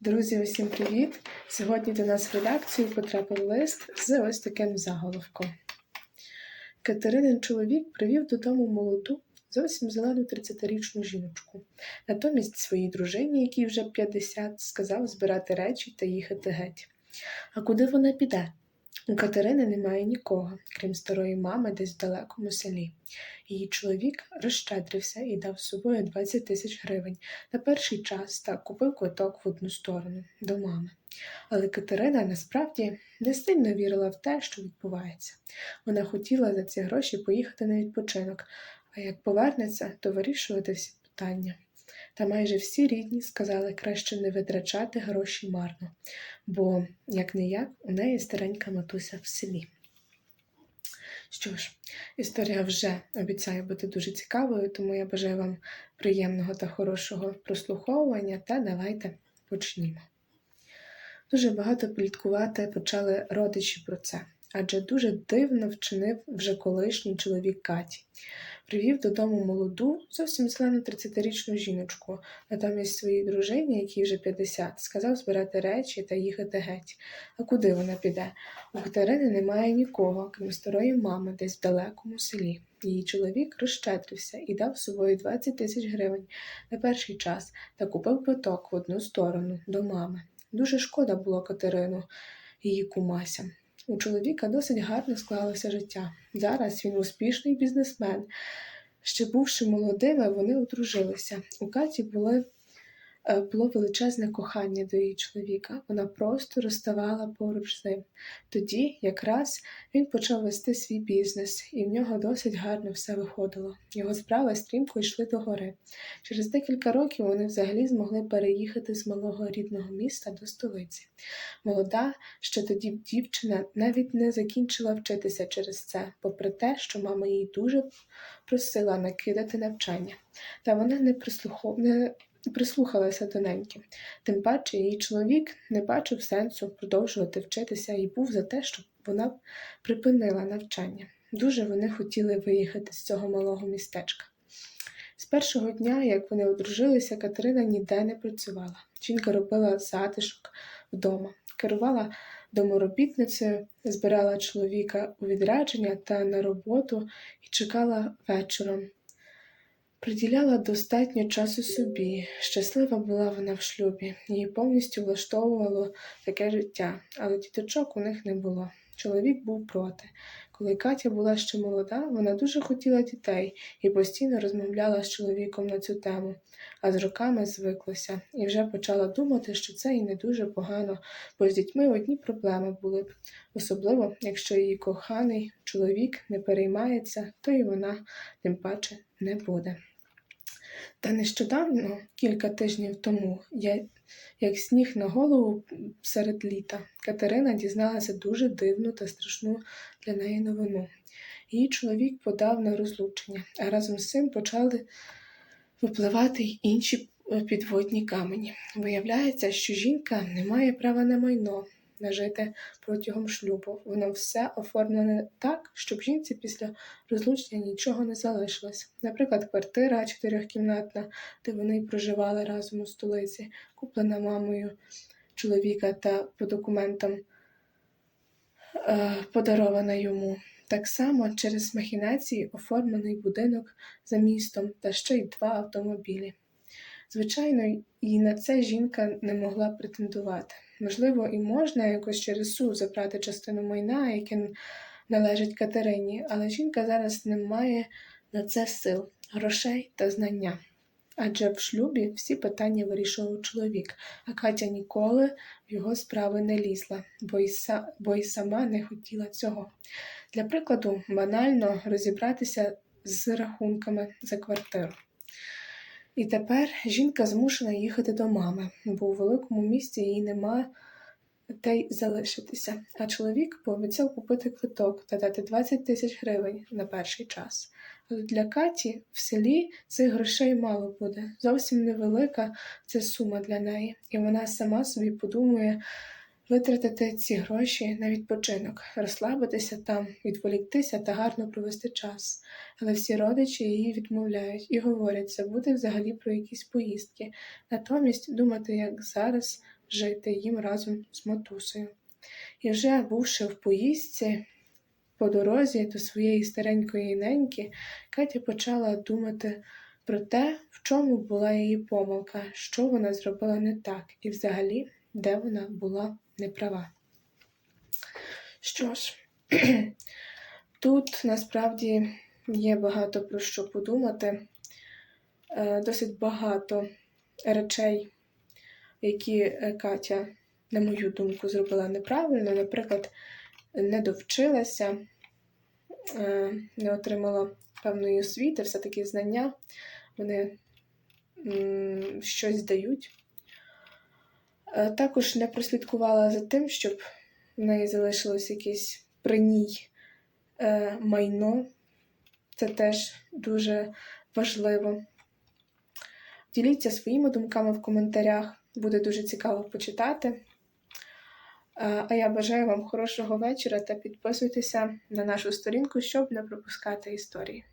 Друзі, усім привіт! Сьогодні до нас в редакцію потрапив лист з ось таким заголовком. Катеринин чоловік привів додому молоду, зовсім зелену 30-річну жіночку. Натомість своїй дружині, якій вже 50, сказав збирати речі та їхати геть. А куди вона піде? У Катерини немає нікого, крім старої мами десь в далекому селі. Її чоловік розщедрився і дав з собою 20 тисяч гривень на перший час та купив квиток в одну сторону до мами. Але Катерина насправді не сильно вірила в те, що відбувається. Вона хотіла за ці гроші поїхати на відпочинок, а як повернеться, то вирішувати всі питання. Та майже всі рідні сказали краще не витрачати гроші марно, бо, як не як, у неї старенька матуся в селі. Що ж, історія вже обіцяє бути дуже цікавою, тому я бажаю вам приємного та хорошого прослуховування та давайте почнімо. Дуже багато пліткувати почали родичі про це, адже дуже дивно вчинив вже колишній чоловік Каті. Привів додому молоду, зовсім зелену 30-річну жіночку, натомість своїй дружині, якій вже 50, сказав збирати речі та їхати геть. А куди вона піде? У Катерини немає нікого, крім старої мами, десь в далекому селі. Її чоловік розщедрився і дав собою 20 тисяч гривень на перший час та купив квиток в одну сторону до мами. Дуже шкода було Катерину, її кумася. У чоловіка досить гарно склалося життя. Зараз він успішний бізнесмен. Ще бувши молодими, вони одружилися. У Каті були, було величезне кохання до її чоловіка. Вона просто розставала поруч з ним. Тоді якраз він почав вести свій бізнес, і в нього досить гарно все виходило. Його справи стрімко йшли до гори. Через декілька років вони взагалі змогли переїхати з малого рідного міста до столиці. Молода, ще тоді дівчина навіть не закінчила вчитися через це, попри те, що мама їй дуже просила накидати навчання. Та вона не, прислухов... прислухалася до неньки. Тим паче її чоловік не бачив сенсу продовжувати вчитися і був за те, щоб вона припинила навчання. Дуже вони хотіли виїхати з цього малого містечка. З першого дня, як вони одружилися, Катерина ніде не працювала. Жінка робила затишок вдома, керувала доморобітницею, збирала чоловіка у відрядження та на роботу і чекала вечором. Приділяла достатньо часу собі. Щаслива була вона в шлюбі, її повністю влаштовувало таке життя, але діточок у них не було. Чоловік був проти. Коли Катя була ще молода, вона дуже хотіла дітей і постійно розмовляла з чоловіком на цю тему, а з роками звиклася і вже почала думати, що це і не дуже погано, бо з дітьми одні проблеми були б, особливо якщо її коханий чоловік не переймається, то і вона тим паче не буде. Та нещодавно, кілька тижнів тому, я, як сніг на голову серед літа, Катерина дізналася дуже дивну та страшну для неї новину. Її чоловік подав на розлучення, а разом з цим почали випливати й інші підводні камені. Виявляється, що жінка не має права на майно нажите протягом шлюбу. Воно все оформлене так, щоб жінці після розлучення нічого не залишилось. Наприклад, квартира чотирьохкімнатна, де вони проживали разом у столиці, куплена мамою чоловіка та по документам е, подарована йому. Так само через махінації оформлений будинок за містом та ще й два автомобілі. Звичайно, і на це жінка не могла претендувати. Можливо, і можна якось через суд забрати частину майна, яке належить Катерині, але жінка зараз не має на це сил, грошей та знання. Адже в шлюбі всі питання вирішував чоловік, а Катя ніколи в його справи не лізла, бо й, са... бо й сама не хотіла цього. Для прикладу, банально розібратися з рахунками за квартиру. І тепер жінка змушена їхати до мами, бо у великому місті їй нема де й залишитися. А чоловік пообіцяв купити квиток та дати 20 тисяч гривень на перший час. Але для Каті в селі цих грошей мало буде. Зовсім невелика це сума для неї, і вона сама собі подумає витратити ці гроші на відпочинок, розслабитися там, відволіктися та гарно провести час. Але всі родичі її відмовляють і говорять, забути взагалі про якісь поїздки, натомість думати, як зараз жити їм разом з матусею. І вже бувши в поїздці по дорозі до своєї старенької неньки, Катя почала думати про те, в чому була її помилка, що вона зробила не так, і взагалі, де вона була неправа. Що ж, тут насправді є багато про що подумати, Е, досить багато речей, які е, Катя, на мою думку, зробила неправильно. Наприклад, не довчилася, е, не отримала певної освіти, все-таки знання, вони щось дають. Е, Також не прослідкувала за тим, щоб в неї залишилось якесь при ній е, майно. Це теж дуже важливо. Діліться своїми думками в коментарях, буде дуже цікаво почитати. Е, А я бажаю вам хорошого вечора та підписуйтеся на нашу сторінку, щоб не пропускати історії.